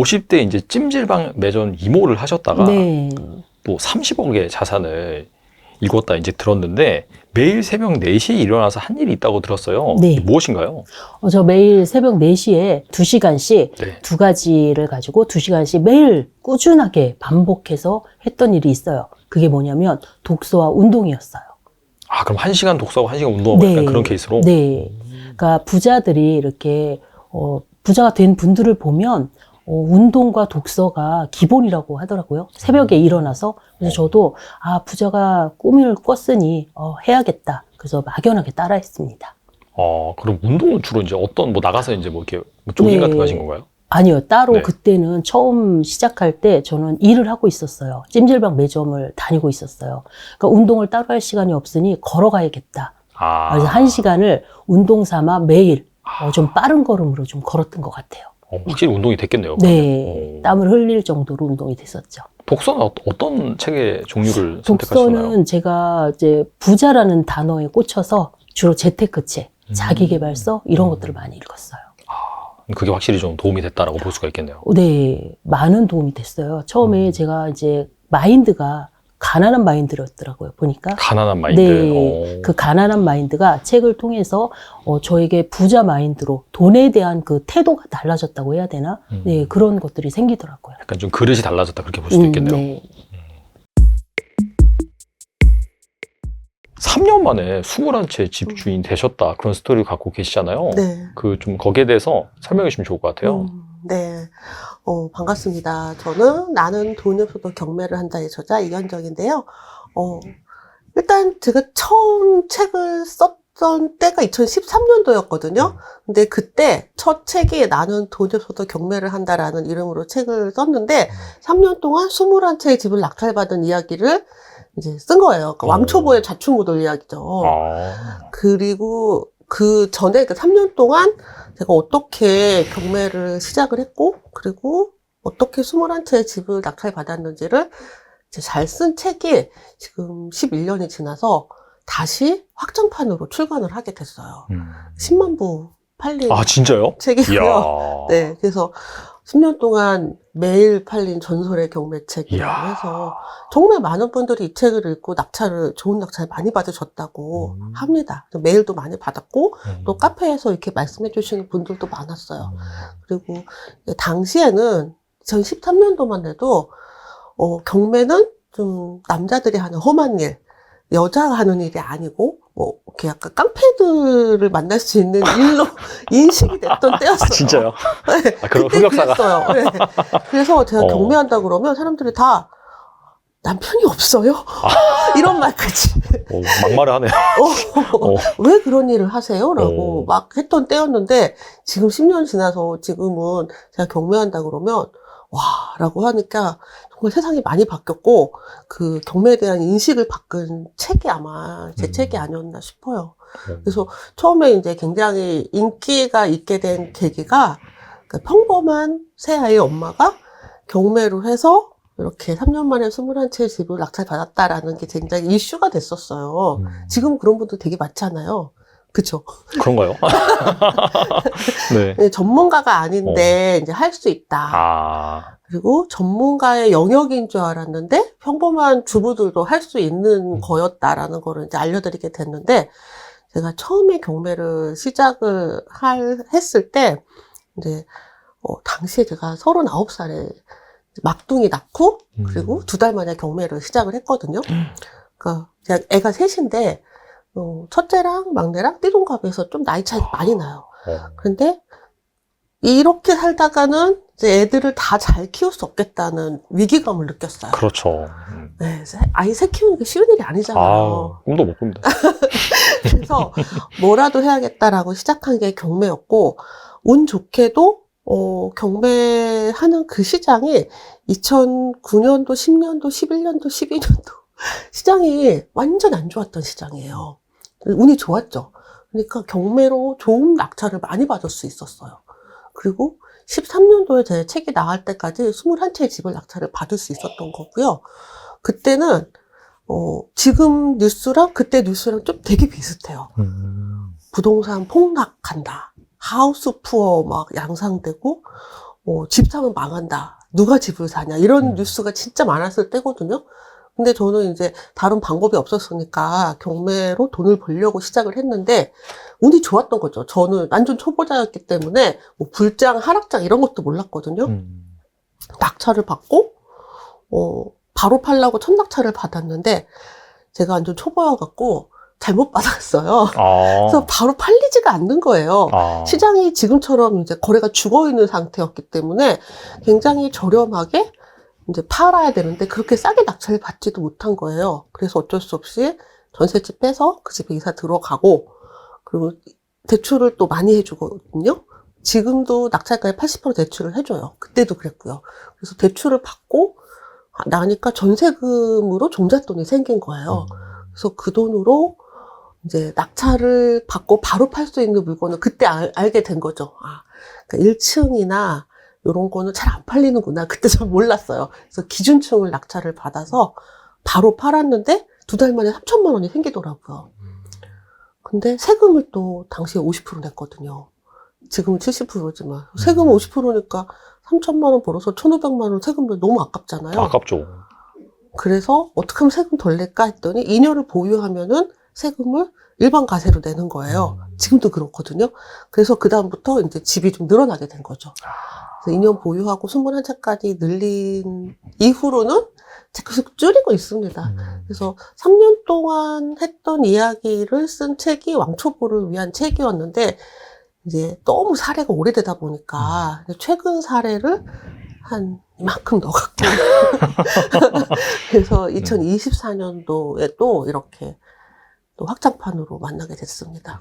50대 이제 찜질방 매전 이모를 하셨다가 네. 또 30억의 자산을 읽었다 이제 들었는데 매일 새벽 4시에 일어나서 한 일이 있다고 들었어요. 네. 무엇인가요? 어, 저 매일 새벽 4시에 2시간씩 네. 두 가지를 가지고 2시간씩 매일 꾸준하게 반복해서 했던 일이 있어요. 그게 뭐냐면 독서와 운동이었어요. 아, 그럼 한시간 독서하고 한시간 운동하고 네. 그런 케이스로? 네. 그러니까 부자들이 이렇게 어, 부자가 된 분들을 보면 어, 운동과 독서가 기본이라고 하더라고요. 새벽에 일어나서 그래서 저도 아 부자가 꿈을 꿨으니 어, 해야겠다. 그래서 막연하게 따라했습니다. 어, 그럼 운동은 주로 이제 어떤, 뭐 나가서 이제 뭐 이렇게 뭐 조깅 네. 같은 거 하신 건가요? 아니요, 따로 네. 그때는 처음 시작할 때 저는 일을 하고 있었어요. 찜질방 매점을 다니고 있었어요. 그러니까 운동을 따로 할 시간이 없으니 걸어가야겠다. 아. 그래서 한 시간을 운동 삼아 매일 어, 좀 빠른 걸음으로 좀 걸었던 것 같아요. 어, 확실히 운동이 됐겠네요. 네, 오. 땀을 흘릴 정도로 운동이 됐었죠. 독서는 어, 어떤 책의 종류를 선택하시나요? 독서는 제가 이제 부자라는 단어에 꽂혀서 주로 재테크 책, 음. 자기개발서 이런 것들을 많이 읽었어요. 그게 확실히 좀 도움이 됐다라고 볼 수가 있겠네요. 네, 많은 도움이 됐어요. 처음에 음. 제가 이제 마인드가 가난한 마인드였더라고요. 보니까 가난한 마인드. 네, 어. 그 가난한 마인드가 책을 통해서 어, 저에게 부자 마인드로 돈에 대한 그 태도가 달라졌다고 해야 되나? 음. 네, 그런 것들이 생기더라고요. 약간 좀 그릇이 달라졌다 그렇게 볼 수도 음, 있겠네요. 네. 3년 만에 21채 집 주인 되셨다 그런 스토리를 갖고 계시잖아요. 네. 그 좀 거기에 대해서 설명해 주시면 좋을 것 같아요. 음, 네. 어, 반갑습니다. 저는 나는 돈이 없어도 경매를 한다의 저자 이현정인데요. 어, 일단 제가 처음 책을 썼던 때가 2013년도였거든요. 근데 그때 첫 책이 나는 돈이 없어도 경매를 한다라는 이름으로 책을 썼는데 3년 동안 21채의 집을 낙찰받은 이야기를 이제 쓴 거예요. 그러니까 오. 왕초보의 자충우돌 이야기죠. 아. 그리고 그 전에 그 3년 동안 제가 어떻게 경매를 시작을 했고, 그리고 어떻게 21채의 집을 낙찰받았는지를 잘 쓴 책이 지금 11년이 지나서 다시 확장판으로 출간을 하게 됐어요. 음. 10만 부 팔린 아 진짜요? 책이고요. 이야. 네, 그래서 10년 동안 매일 팔린 전설의 경매책이라고. 해서 정말 많은 분들이 이 책을 읽고 낙찰을 좋은 낙찰 많이 받으셨다고 음. 합니다. 메일도 많이 받았고 음. 또 카페에서 이렇게 말씀해 주시는 분들도 많았어요. 음. 그리고 당시에는 2013년도만 해도 어, 경매는 좀 남자들이 하는 험한 일, 여자가 하는 일이 아니고 뭐 이렇게 약간 깡패들을 만날 수 있는 일로 인식이 됐던 때였어요. 아 진짜요? 네. 아, 그때 흑역사가. 그랬어요. 네. 그래서 제가 어. 경매한다 그러면 사람들이 다 남편이 없어요? 아. 이런 말까지. 오, 막말을 하네요. 어, 어. 왜 그런 일을 하세요? 라고 어. 막 했던 때였는데 지금 10년 지나서 지금은 제가 경매한다 그러면 와 라고 하니까 정말 세상이 많이 바뀌었고 그 경매에 대한 인식을 바꾼 책이 아마 제 음. 책이 아니었나 싶어요. 그래서 처음에 이제 굉장히 인기가 있게 된 계기가 그 평범한 새 아이의 엄마가 경매로 해서 이렇게 3년 만에 21채의 집을 낙찰받았다라는 게 굉장히 이슈가 됐었어요. 음. 지금 그런 분들 되게 많잖아요. 그쵸? 그런가요? 네. 네, 전문가가 아닌데 이제 할 수 있다. 어. 아. 그리고 전문가의 영역인 줄 알았는데 평범한 주부들도 할 수 있는 음. 거였다라는 거를 이제 알려드리게 됐는데 제가 처음에 경매를 시작을 할, 했을 때 이제 어, 당시에 제가 39살에 막둥이 낳고 그리고 두 달 만에 경매를 시작을 했거든요. 그러니까 애가 셋인데 어, 첫째랑 막내랑 띠동갑에서 좀 나이 차이 많이 나요. 어. 근데 이렇게 살다가는 이제 애들을 다 잘 키울 수 없겠다는 위기감을 느꼈어요. 그렇죠. 음. 네, 세- 아이 새 키우는 게 쉬운 일이 아니잖아요. 아, 꿈도 못 꿉니다. 그래서 뭐라도 해야겠다라고 시작한 게 경매였고 운 좋게도 어, 경매하는 그 시장이 2009년도, 10년도, 11년도, 12년도 시장이 완전 안 좋았던 시장이에요. 운이 좋았죠. 그러니까 경매로 좋은 낙찰을 많이 받을 수 있었어요. 그리고 13년도에 제 책이 나갈 때까지 21채의 집을 낙찰을 받을 수 있었던 거고요. 그때는 어, 지금 뉴스랑 그때 뉴스랑 좀 되게 비슷해요. 음. 부동산 폭락한다. 하우스 푸어 막 양상되고, 어, 집 사면 망한다. 누가 집을 사냐. 이런 음. 뉴스가 진짜 많았을 때거든요. 근데 저는 이제 다른 방법이 없었으니까 경매로 돈을 벌려고 시작을 했는데 운이 좋았던 거죠. 저는 완전 초보자였기 때문에 뭐 불장, 하락장 이런 것도 몰랐거든요. 음. 낙찰을 받고 어, 바로 팔라고 첫 낙찰을 받았는데 제가 완전 초보여갖고 잘못 받았어요. 아. 그래서 바로 팔리지가 않는 거예요. 아. 시장이 지금처럼 이제 거래가 죽어 있는 상태였기 때문에 굉장히 저렴하게 이제 팔아야 되는데 그렇게 싸게 낙찰을 받지도 못한 거예요. 그래서 어쩔 수 없이 전셋집 빼서 그 집에 이사 들어가고 그리고 대출을 또 많이 해주거든요. 지금도 낙찰가에 80% 대출을 해줘요. 그때도 그랬고요. 그래서 대출을 받고 나니까 전세금으로 종잣돈이 생긴 거예요. 그래서 그 돈으로 이제 낙찰을 받고 바로 팔 수 있는 물건을 그때 알, 알게 된 거죠. 아, 그러니까 1층이나 이런 거는 잘 안 팔리는구나. 그때 전 몰랐어요. 그래서 기준층을 낙찰을 받아서 바로 팔았는데 두 달 만에 3천만 원이 생기더라고요. 근데 세금을 또 당시에 50% 냈거든요. 지금은 70%지만 세금은 50%니까 3천만 원 벌어서 1,500만 원 세금을 너무 아깝잖아요. 아깝죠. 그래서 어떻게 하면 세금 덜 낼까 했더니 2년을 보유하면은 세금을 일반 가세로 내는 거예요. 지금도 그렇거든요. 그래서 그다음부터 이제 집이 좀 늘어나게 된 거죠. 그래서 2년 보유하고 21채까지 늘린 이후로는 계속 줄이고 있습니다. 음. 그래서 3년 동안 했던 이야기를 쓴 책이 왕초보를 위한 책이었는데 이제 너무 사례가 오래되다 보니까 최근 사례를 한 이만큼 넣어갖고 그래서 2024년도에 또 이렇게 또 확장판으로 만나게 됐습니다.